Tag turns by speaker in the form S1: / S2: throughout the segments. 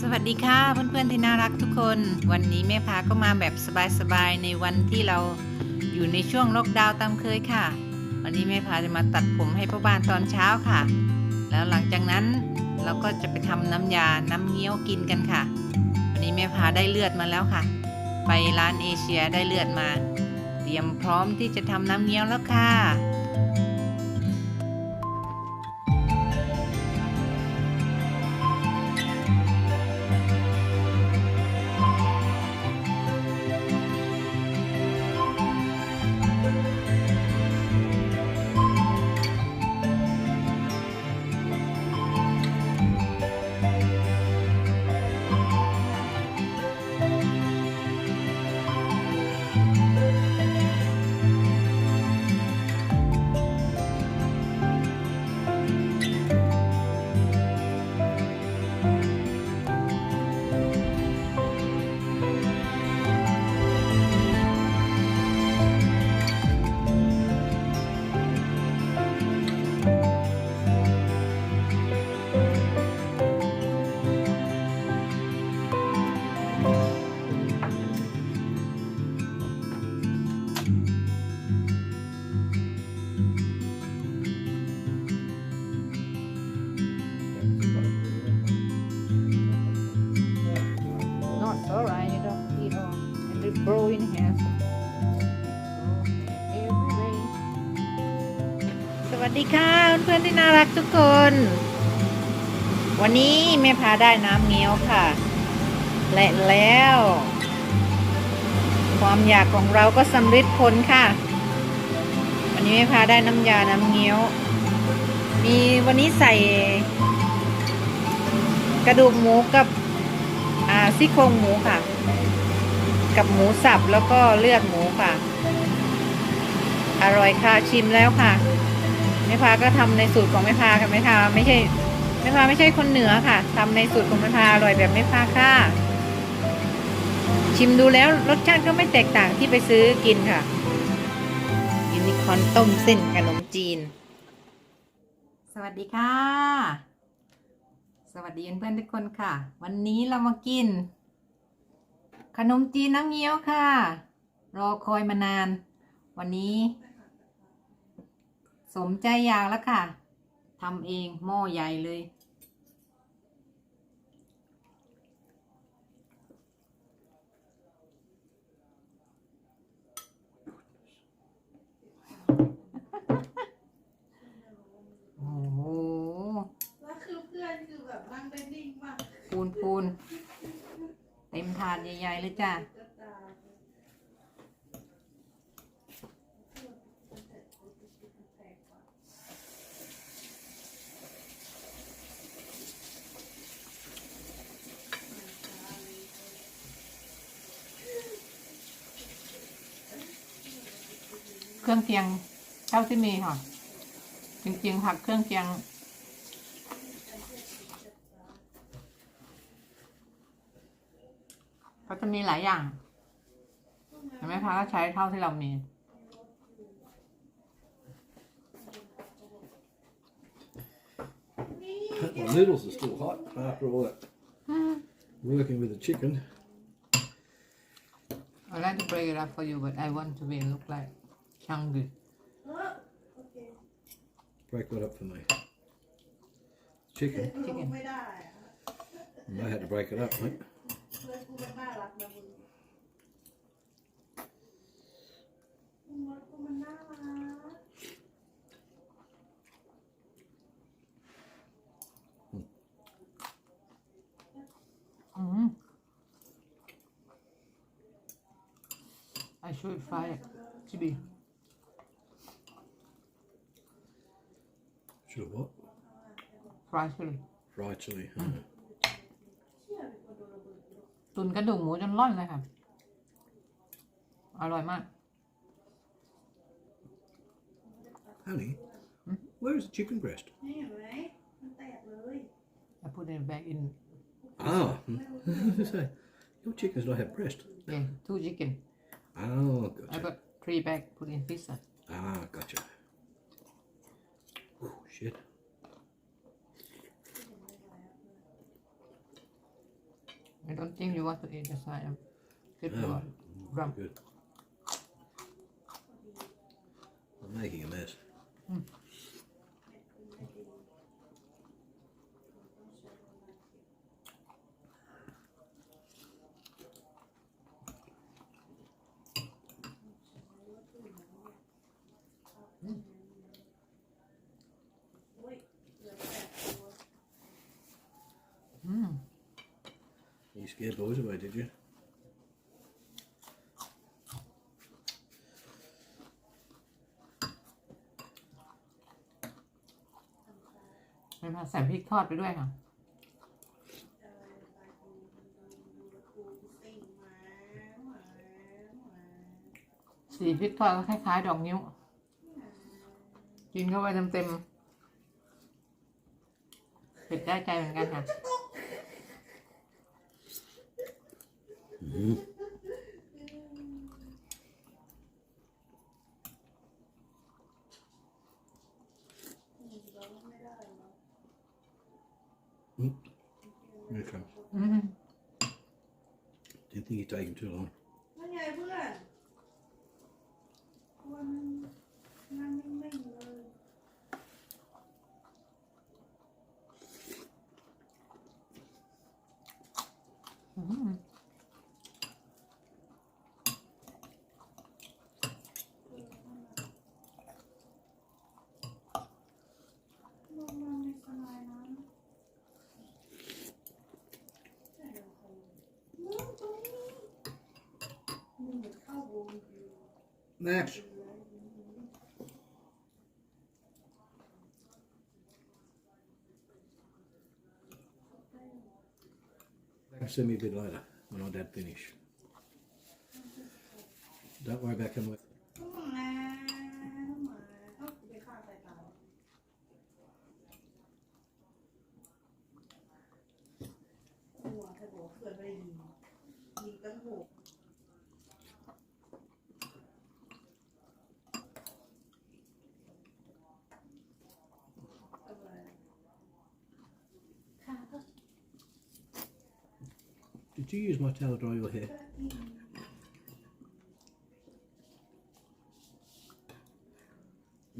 S1: สวัสดีค่ะเพื่อนๆที่น่ารักทุกคน วันนี้แม่พาก็มาแบบสบายๆในวันที่เราอยู่ในช่วงล็อกดาวน์ตามเคยค่ะ วันนี้แม่พาจะมาตัดผมให้พ่อบ้านตอนเช้าค่ะ แล้วหลังจากนั้นเราก็จะไปทำน้ำยาน้ำเงี้ยวกินกันค่ะ วันนี้แม่พาได้เลือดมาแล้วค่ะ ไปร้านเอเชียได้เลือดมา เตรียมพร้อมที่จะทำน้ำเงี้ยวแล้วค่ะ ดีค่ะเพื่อนๆที่น่ารักทุกคน วันนี้แม่พาได้น้ำเงี้ยวค่ะและแล้ว ความอยากของเราก็สำเร็จผลค่ะ วันนี้แม่พาได้น้ำยาน้ำเงี้ยว มีวันนี้ใส่ กระดูกหมูกับซี่โครงหมูค่ะ กับหมูสับแล้วก็เลือดหมูค่ะ อร่อยค่ะชิมแล้วค่ะ ม่พาก็ทำในสูตรของแม่พาค่ะแม่พาไม่ใช่แม่พาไม่ใช่คนเหนือค่ะทำในสูตรของแม่พาอร่อยแบบแม่พาค่ะ ชิมดูแล้วรสชาติก็ไม่แตกต่างที่ไปซื้อกินค่ะยูนิคอนต้มเส้นขนมจีน สวัสดีค่ะ สวัสดีเพื่อนทุกคนค่ะ วันนี้เรามากิน ขนมจีนน้ำเงี้ยวค่ะ รอคอยมานาน วันนี้ สมใจอยากแล้วค่ะทำเองหม้อใหญ่เลย โอ้โห
S2: แล้วคือเพื่อนคือแบบนั่งได้นิ่งมาก
S1: ปูนปูนเต็มถาดใหญ่ ๆ เลยจ้ะ เครื่องเคียงเท่าที่มีค่ะจริงๆผักเครื่องเคียงเขาจะมีหลายอย่างเห็นไหมคะก็ใช้เท่าที่เรามี
S2: นี่
S3: My noodles are still hot after all that working with the chicken.
S1: I like to break it up for you but I want to be look like chunky
S2: เออโอเค
S3: Break that up for me. Chicken.
S2: ลงไม่ได้อะ
S3: I had to break it up, mate.
S2: เพื่อนกูมันน่ารักนะมึงมึงรถกูมันน่ารัก
S1: อืม I should fry it chili
S3: Should have what?
S1: fry chili
S3: Fried chili.
S2: เชี่ยเป็นคนโดนระเบิด
S1: ตุนกระดูกหมูจนร่อนเลยค่ะ อร่อยมาก
S3: Honey, where is the chicken breast?
S2: นี่เห็นไหมมันแตกเลย
S1: I put it back in
S3: Ah, say, your chickens don't have breast.
S1: yeah two chicken
S3: Oh,
S1: I
S3: gotcha.
S1: got three back put in pizza
S3: Ah, gotcha. shit.
S1: I don't think you want to eat the slime. Good no, one.
S2: Good. I'm making a mess.
S1: Mm.
S2: Scared boys away, did you?
S1: ไม่มาใส่พริกทอดไปด้วยค่ะ
S4: สี
S1: พริกทอดก็คล้ายๆ ดอกนิ้ว กินเข้าไปเต็มๆเผ็ดได้ใจเหมือนกันค่ะ
S2: Mm. Okay.
S1: Mm -hmm.
S2: Didn't think you'd taken too long. Max. Send me a bit later when I dad finish. Don't worry about coming Did you use my towel to dry your hair?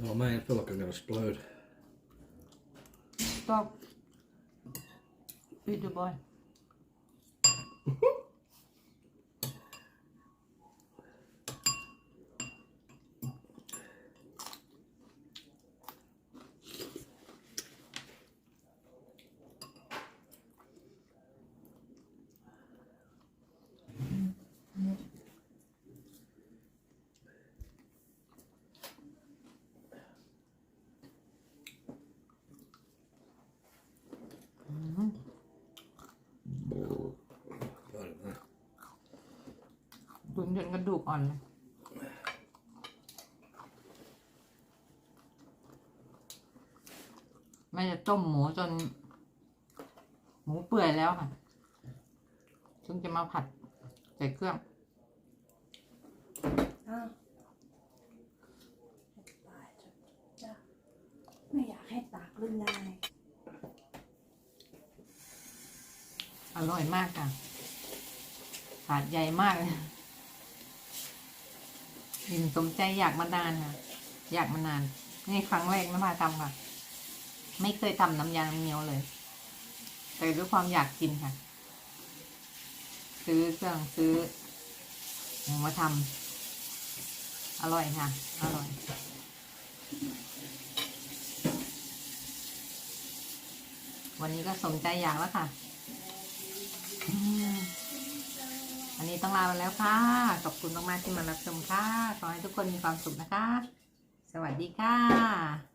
S2: Oh man, I feel like I'm going to explode.
S1: stop feed the นจนกระดูกอ่อนเลยแม่จะต้มหมูจน หมูเปื่อยแล้วค่ะซึ่งจะมาผัดใส่เครื่อง
S4: อ้าวตายจะจะไม่อยากให้ตากเรื่องไง
S1: อร่อยมากค่ะถาดใหญ่มากเลย ยินสมใจอยากมานานค่ะอยากมานานนี่ครั้งแรกนะมาทำค่ะ ไม่เคยทำน้ำยาน้ำเงี้ยวเลย แต่ด้วยความอยากกินค่ะ ซื้อเครื่องซื้อหมูมาทำอร่อยค่ะ อร่อยวันนี้ก็สมใจอยากแล้วค่ะ อืมอันนี้ ต้องลาไปแล้วค่ะ ขอบคุณมากๆที่มารับชมค่ะ ขอให้ทุกคนมีความสุขนะคะ สวัสดีค่ะ